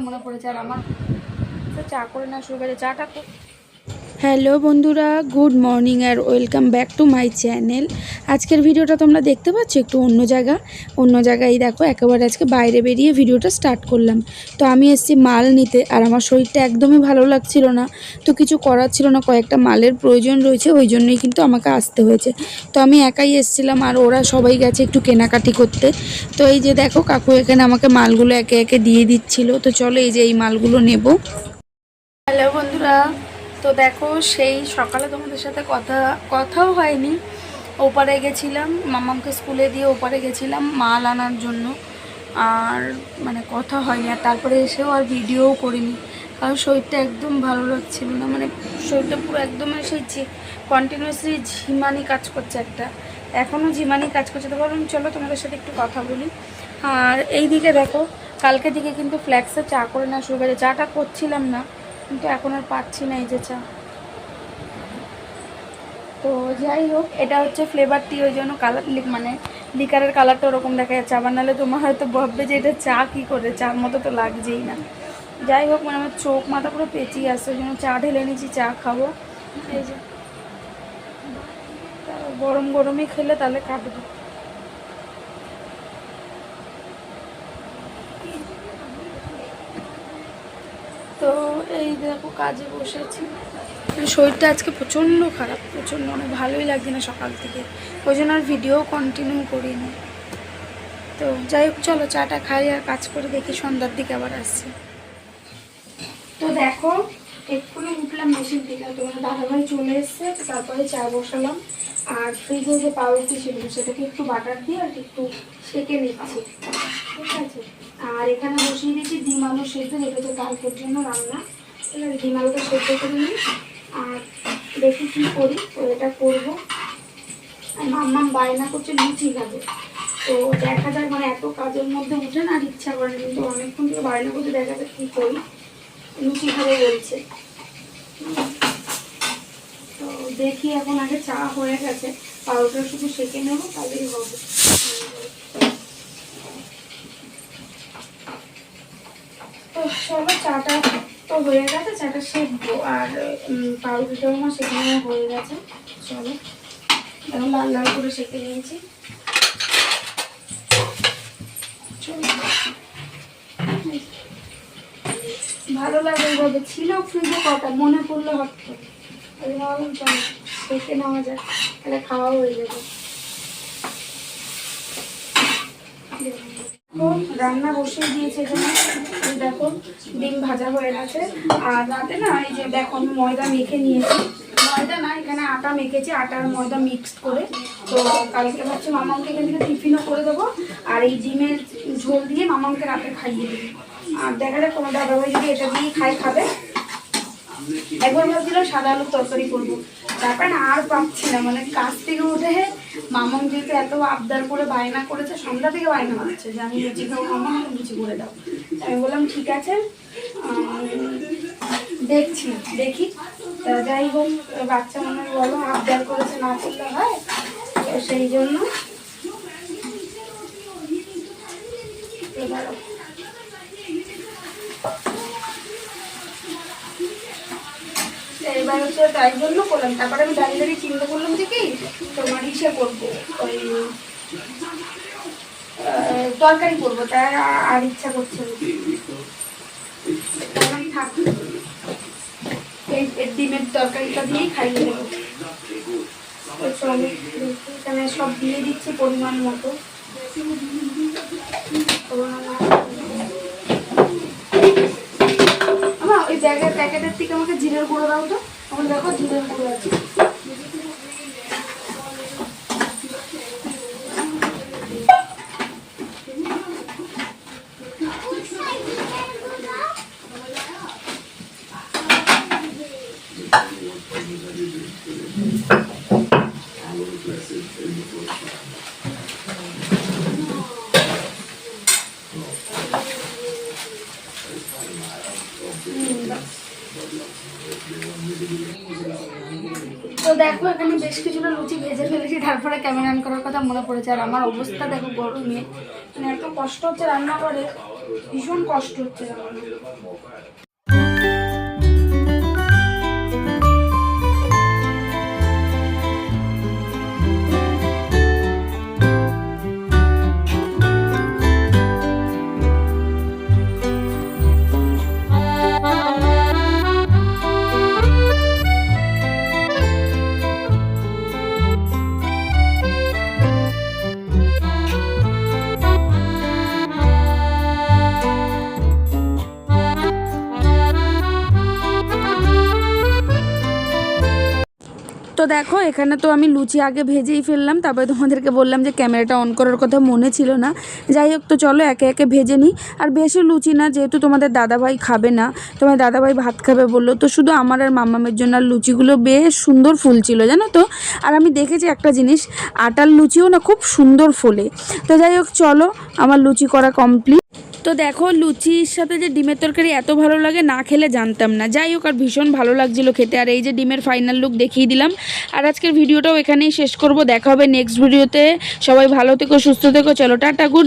মনে পড়েছে আর আমার চা করে না শুরু করে চাটা হ্যালো বন্ধুরা, good morning R welcome back to my channel. আজকের ভিডিওটা তোমরা দেখতে পাচ্ছ একটু অন্য জায়গা। অন্য জায়গায় দেখো, একেবারে আজকে বাইরে বেরিয়ে ভিডিওটা স্টার্ট করলাম। তো আমি এসেছি মাল নিতে আর আমার শরীরটা একদমই ভালো লাগছিল না। তো কিছু করার ছিল না, কয়েকটা মালের প্রয়োজন রয়েছে, ওই জন্যই কিন্তু আমাকে আসতে হয়েছে। তো আমি একাই এসেছিলাম আর ওরা সবাই গেছে একটু কেনাকাটি করতে। তো এই যে দেখো, কাকু এখানে আমাকে মালগুলো একে একে দিয়ে দিচ্ছিল। তো চলো এই যে এই মালগুলো নেব। হ্যালো বন্ধুরা তো দেখো, সেই সকালে তোমাদের সাথে কথা, কথাও হয়নি। ওপারে গেছিলাম, মামামকে স্কুলে দিয়ে ওপারে গেছিলাম মাল আনার জন্য। আর মানে কথা হয়নি, আর তারপরে এসেও আর ভিডিওও করিনি। কারণ শরীরটা একদম ভালো লাগছিল না মানে শরীরটা পুরো একদম সেই কন্টিনিউয়াসলি ঝিমানি কাজ করছে একটা। এখনও ঝিমানি কাজ করছে, তো ভাবলাম চলো তোমাদের সাথে একটু কথা বলি। আর এই দিকে দেখো কালকে দিকে কিন্তু ফ্ল্যাক্সে চা করে না শুরু করে চাটা করছিলাম না কিন্তু এখন আর পাচ্ছি না এই যে চা। তো যাই হোক, এটা হচ্ছে ফ্লেভার টি ওই জন্য কালার লিক মানে লিকারের কালারটা ওরকম দেখা যাচ্ছে। আবার নাহলে তোমার হয়তো ভাববে যে এটা চা কী করে? চার মতো তো লাগছেই না। যাই হোক মানে আমার চোখ মাথা পুরো পেঁচিয়ে আসছে, ওই জন্য চা ঢেলে নিয়েছি, চা খাব। এই যে। গরম গরমই খেলে তাহলে কাটবে। তো এই দেখো কাজে বসেছি। শরীরটা আজকে প্রচণ্ড খারাপ, প্রচণ্ড মানে ভালোই লাগছে না সকাল থেকে। ওই জন্য আর ভিডিও কন্টিনিউ করিনি। তো যাই হোক, চলো চাটা খাই আর কাজ করে দেখি সন্ধ্যার দিকে আবার আসছি। তো দেখো, এক্ষুনি উঠলাম মেশিন থেকে। তোমার দাদাভাই চলে এসছে তারপরে চা বসালাম। আর ফ্রিজে যে পাউরুটি ছিল, সেটাকে একটু বাটার দিয়ে আর একটু সেকে নিচ্ছি। ঠিক আছে? আর এখানে বসিয়ে দিয়েছি ডিম আলু সেদ্ধ, যেটা তো কালকের জন্য রান্না। আছে ডিম আলুটা সেদ্ধ করে নিই। আর দেখি কী করি, তো এটা করব। আর মাম্মাম বায়না করছে, লুচি খাবে। তো দেখা যায় মানে এত কাজের মধ্যে উঠে না আর ইচ্ছা করে না, কিন্তু অনেকক্ষণ থেকে বায়না করছে, দেখা যায় কী করি। লুচি খাবে বলছে। তো দেখি এখন আগে চা হয়ে গেছে। পাউডার শুধু সেঁকে নেব, তাহলেই হবে। তো চলো, চাটা তো হয়ে গেছে, চাটা সেঁকবো। আর পাউরুটিটাও আমার সেখানে হয়ে গেছে। চলো এখন লাল লাল করে সেঁকে নিয়েছি। ভালো লাগে এইভাবে ছিল ফ্রিজে কটা, মনে পড়ল হঠাৎ করে। সেঁকে নেওয়া যাক, তাহলে খাওয়া হয়ে যাবে। রান্না বসিয়ে দিয়েছে দেখো, ডিম ভাজা হয়ে গেছে। আর রাতে না, এই যে দেখো, আমি ময়দা মেখে নিয়েছি। ময়দা না, এখানে আটা মেখেছি, আটা আর ময়দা মিক্সড করে। তো কালকে ভাবছি মামাকে এখান থেকে টিফিনও করে দেবো। আর এই ডিমের ঝোল দিয়ে মামাকে রাতে খাইয়ে দেবো। আর দেখা যাক, তোমার দাদাভাই যদি এটা দিয়ে খাই খাবে। একবার ভাবছিলাম সাদা আলুর তরকারি করব। তারপরে না আর পাচ্ছি না মানে কাজ থেকে উঠে মামন যেহেতু এত আবদার করে বায়না করেছে, সন্ধ্যা থেকে বায়না হচ্ছে, যে আমি লুচি খাব মামা আমাকে লুচি করে দাও। আমি বললাম, ঠিক আছে। দেখছি, দেখি। তা যাই হোক, বাচ্চা মানুষ বলো, আবদার করেছে, না করলে হয়। তো সেই জন্য এবার হচ্ছে তাই জন্য করলাম। তারপরে আমি দাঁড়িয়ে দাঁড়িয়ে চিন্তা করলাম যে কি ইসে করব, ওই তরকারি করব তাই আর- ইচ্ছা করছে থাক ডিমের তরকারিটা দিয়েই খাইয়ে দেবো এখানে সব দিয়ে দিচ্ছি পরিমাণ মতো। আমার ওই ব্যাগের প্যাকেটের থেকে আমাকে জিরের গুঁড়ো দাও তো। আমার দেখো জিরের গুঁড়ো আছে। তো দেখো, এখানে বেশ কিছুটা লুচি ভেজে ফেলেছি, তারপরে ক্যামেরা অন করার কথা মনে পড়েছে। আর আমার অবস্থা দেখো, গরমে মানে এত কষ্ট হচ্ছে রান্না করে ভীষণ কষ্ট হচ্ছে। দেখো, এখানে তো আমি লুচি আগে ভেজেই ফেললাম, তারপরে তোমাদেরকে বললাম যে ক্যামেরাটা অন করার কথা মনে ছিল না। যাই হোক, তো চলো একে একে ভেজে নিই। আর বেশি লুচি না, যেহেতু তোমাদের দাদাভাই খাবে না, তোমার দাদাভাই ভাত খাবে বলল, তো শুধু আমার আর মামামের জন্য আর লুচিগুলো বেশ সুন্দর ফুল ছিল, জানো তো? আর আমি দেখেছি একটা জিনিস, আটার লুচিও না খুব সুন্দর ফোলে। তো যাই হোক, চলো, আমার লুচি করা কমপ্লিট তো দেখো লুচির সাথে যে ডিমের তরকারি এত ভালো লাগে, না খেলে জানতাম না। যাই হোক, আর ভীষণ ভালো লাগছিল খেতে। আর এই যে ডিমের ফাইনাল লুক দেখিয়ে দিলাম। আর আজকের ভিডিওটাও এখানেই শেষ করব। দেখা হবে নেক্সট ভিডিওতে সবাই ভালো থেকো, সুস্থ থেকো। চলো, টাটা গুড